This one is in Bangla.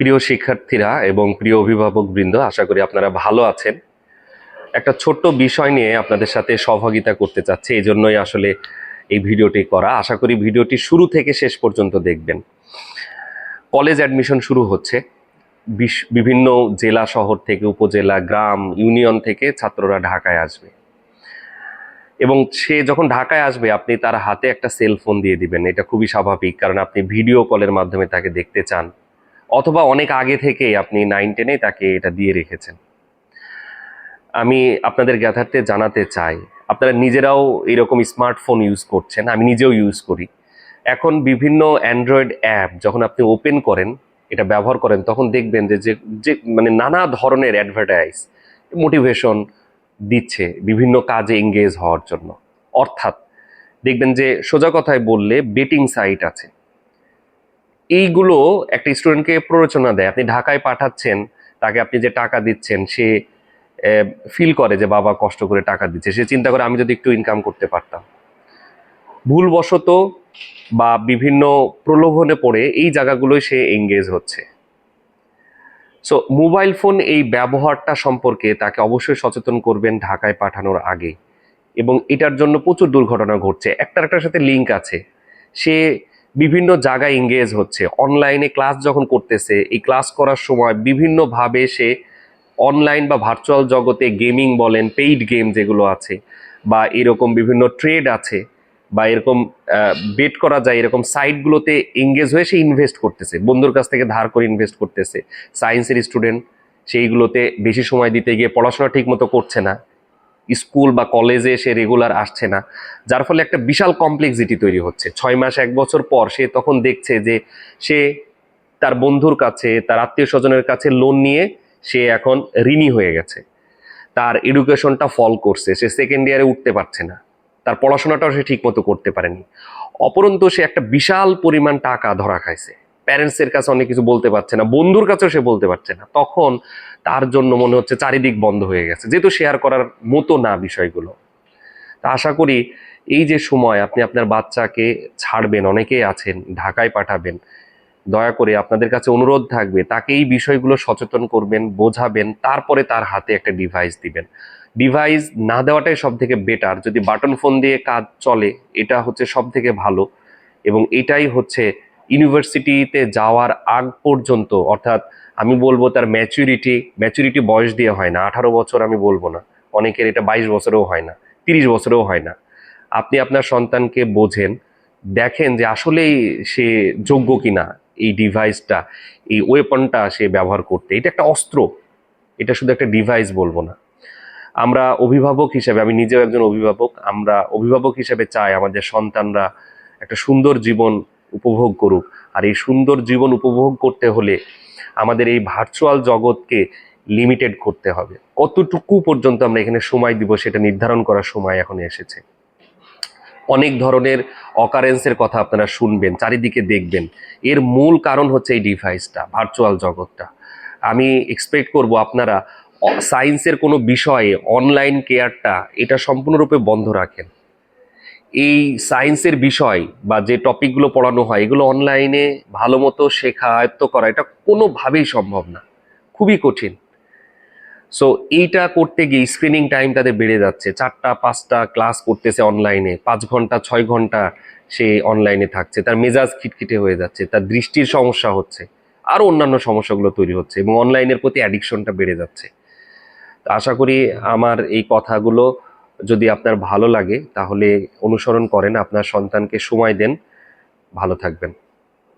প্রিয় শিক্ষার্থীরা এবং প্রিয় অভিভাবক বৃন্দ আশা করি আপনারা ভালো আছেন। একটা ছোট্ট বিষয় নিয়ে আপনাদের সাথে সহভাগিতা করতে চাচ্ছি, এই জন্যই আসলে এই ভিডিওটি করা। আশা করি ভিডিওটি শুরু থেকে শেষ পর্যন্ত দেখবেন। কলেজ অ্যাডমিশন শুরু হচ্ছে। বিভিন্ন জেলা শহর থেকে, উপজেলা, গ্রাম, ইউনিয়ন থেকে ছাত্ররা ঢাকায় আসবে। এবং সে যখন ঢাকায় আসবে, আপনি তার হাতে একটা সেল ফোন দিয়ে দিবেন। এটা খুবই স্বাভাবিক, কারণ আপনি ভিডিও কলের মাধ্যমে তাকে দেখতে চান। অথবা অনেক আগে থেকেই আপনি নাইন টেনে তাকে এটা দিয়ে রেখেছেন। আমি আপনাদের জ্ঞাতার্থে জানাতে চাই, আপনারা নিজেরাও এরকম স্মার্টফোন ইউজ করছেন, আমি নিজেও ইউজ করি। এখন বিভিন্ন অ্যান্ড্রয়েড অ্যাপ যখন আপনি ওপেন করেন, এটা ব্যবহার করেন, তখন দেখবেন যে যে যে মানে নানা ধরনের অ্যাডভার্টাইজ মোটিভেশন দিচ্ছে বিভিন্ন কাজে এঙ্গেজ হওয়ার জন্য। অর্থাৎ দেখবেন যে সোজা কথায় বললে বেটিং সাইট আছে। এইগুলো একটা স্টুডেন্টকে প্ররোচনা দেয়। আপনি ঢাকায় পাঠাচ্ছেন, তাকে আপনি যে টাকা দিচ্ছেন, সে ফিল করে যে বাবা কষ্ট করে টাকা দিচ্ছে। সে চিন্তা করে আমি যদি একটু ইনকাম করতে পারতাম। ভুলবশত বা বিভিন্ন প্রলোভনে পড়ে এই জায়গাগুলোয় সে এঙ্গেজ হচ্ছে। সো মোবাইল ফোন এই ব্যবহারটা সম্পর্কে তাকে অবশ্যই সচেতন করবেন ঢাকায় পাঠানোর আগে। এবং এটার জন্য প্রচুর দুর্ঘটনা ঘটছে। একটার একটার সাথে লিঙ্ক আছে। সে বিভিন্ন জায়গায় এঙ্গেজ হচ্ছে। অনলাইনে ক্লাস যখন করতেছে, এই ক্লাস করার সময় বিভিন্নভাবে সে অনলাইন বা ভার্চুয়াল জগতে গেমিং বলেন পেইড গেম যেগুলো আছে, বা এরকম বিভিন্ন ট্রেড আছে, বা এরকম বেট করা যায়, এরকম সাইটগুলোতে এঙ্গেজ হয়ে সে ইনভেস্ট করতেছে। বন্ধুর কাছ থেকে ধার করে ইনভেস্ট করতেছে। সায়েন্সের স্টুডেন্ট সেইগুলোতে বেশি সময় দিতে গিয়ে পড়াশোনা ঠিক মতো করছে না। স্কুল বা কলেজে সে রেগুলার আসছে না। যার ফলে একটা বিশাল কমপ্লেক্সিটি তৈরি হচ্ছে। ছয় মাস, এক বছর পর সে তখন দেখছে যে সে তার বন্ধুর কাছে, তার আত্মীয় স্বজনের কাছে লোন নিয়ে সে এখন ঋণী হয়ে গেছে। তার এডুকেশনটা ফল করছে। সে সেকেন্ড ইয়ারে উঠতে পারছে না। তার পড়াশোনাটাও সে ঠিকমতো করতে পারেনি। অপরন্তু সে একটা বিশাল পরিমাণ টাকা ধরা খাইছে। প্যারেন্টসের কাছে অনেক কিছু বলতে পারছে না, বন্ধুর কাছেও সে বলতে পারছে না। তখন তার জন্য মনে হচ্ছে চারিদিক বন্ধ হয়ে গেছে। যেহেতু শেয়ার করার মতো না বিষয়গুলো। তা আশা করি এই যে সময় আপনি আপনার বাচ্চাকে ছাড়বেন, অনেকেই আছেন, ঢাকায় পাঠাবেন, দয়া করে আপনাদের কাছে অনুরোধ থাকবে, তাকে এই বিষয়গুলো সচেতন করবেন, বোঝাবেন, তারপরে তার হাতে একটা ডিভাইস দিবেন। ডিভাইস না দেওয়াটাই সব থেকে বেটার যদি বাটন ফোন দিয়ে কাজ চলে, এটা হচ্ছে সব থেকে ভালো এবং এটাই হচ্ছে ইউনিভার্সিটিতে যাওয়ার আগ পর্যন্ত, অর্থাৎ আমি বলব তার ম্যাচুরিটি ম্যাচুরিটি বয়স দিয়ে হয় না, আঠারো বছর আমি বলব না। অনেকের এটা বাইশ বছরেও হয় না, তিরিশ বছরেও হয় না। আপনি আপনার সন্তানকে বোঝেন, দেখেন যে আসলেই সে যোগ্য কিনা এই ডিভাইসটা এই ওয়েপনটা সে ব্যবহার করতে। এটা একটা অস্ত্র, এটা শুধু একটা ডিভাইস বলব না। আমরা অভিভাবক হিসেবে, আমি নিজেও একজন অভিভাবক, আমরা অভিভাবক হিসেবে চাই আমাদের সন্তানরা একটা সুন্দর জীবন উপভোগ করুক। আর এই সুন্দর জীবন উপভোগ করতে হলে আমাদের এই ভার্চুয়াল জগৎকে লিমিটেড করতে হবে। কতটুকু পর্যন্ত আমরা এখানে সময় দিব সেটা নির্ধারণ করার সময় এখন এসেছে। অনেক ধরনের অকারেন্সের কথা আপনারা শুনবেন, চারিদিকে দেখবেন। এর মূল কারণ হচ্ছে এই ডিভাইসটা ভার্চুয়াল জগৎটা। আমি এক্সপেক্ট করব আপনারা সায়েন্সের কোনো বিষয়ে অনলাইন কেয়ারটা এটা সম্পূর্ণরূপে বন্ধ রাখেন। এই সায়েন্সের বিষয় বা যে টপিকগুলো পড়ানো হয়, এগুলো অনলাইনে ভালো মতো শেখা, আয়ত্ত করা, এটা কোনোভাবেই সম্ভব না। খুবই কঠিন। সো এইটা করতে গিয়ে স্ক্রিনিং টাইম তাদের বেড়ে যাচ্ছে, চারটা, পাঁচটা ক্লাস করতেছে অনলাইনে পাঁচ ঘণ্টা, ছয় ঘণ্টা সে অনলাইনে থাকছে, তার মেজাজ খিটখিটে হয়ে যাচ্ছে, তার দৃষ্টির সমস্যা হচ্ছে, আরও অন্যান্য সমস্যাগুলো তৈরি হচ্ছে এবং অনলাইনের প্রতি অ্যাডিকশনটা বেড়ে যাচ্ছে। আশা করি আমার এই কথাগুলো যদি আপনার ভালো লাগে তাহলে অনুসরণ করেন আপনার সন্তানকে সময় দেন ভালো থাকবেন।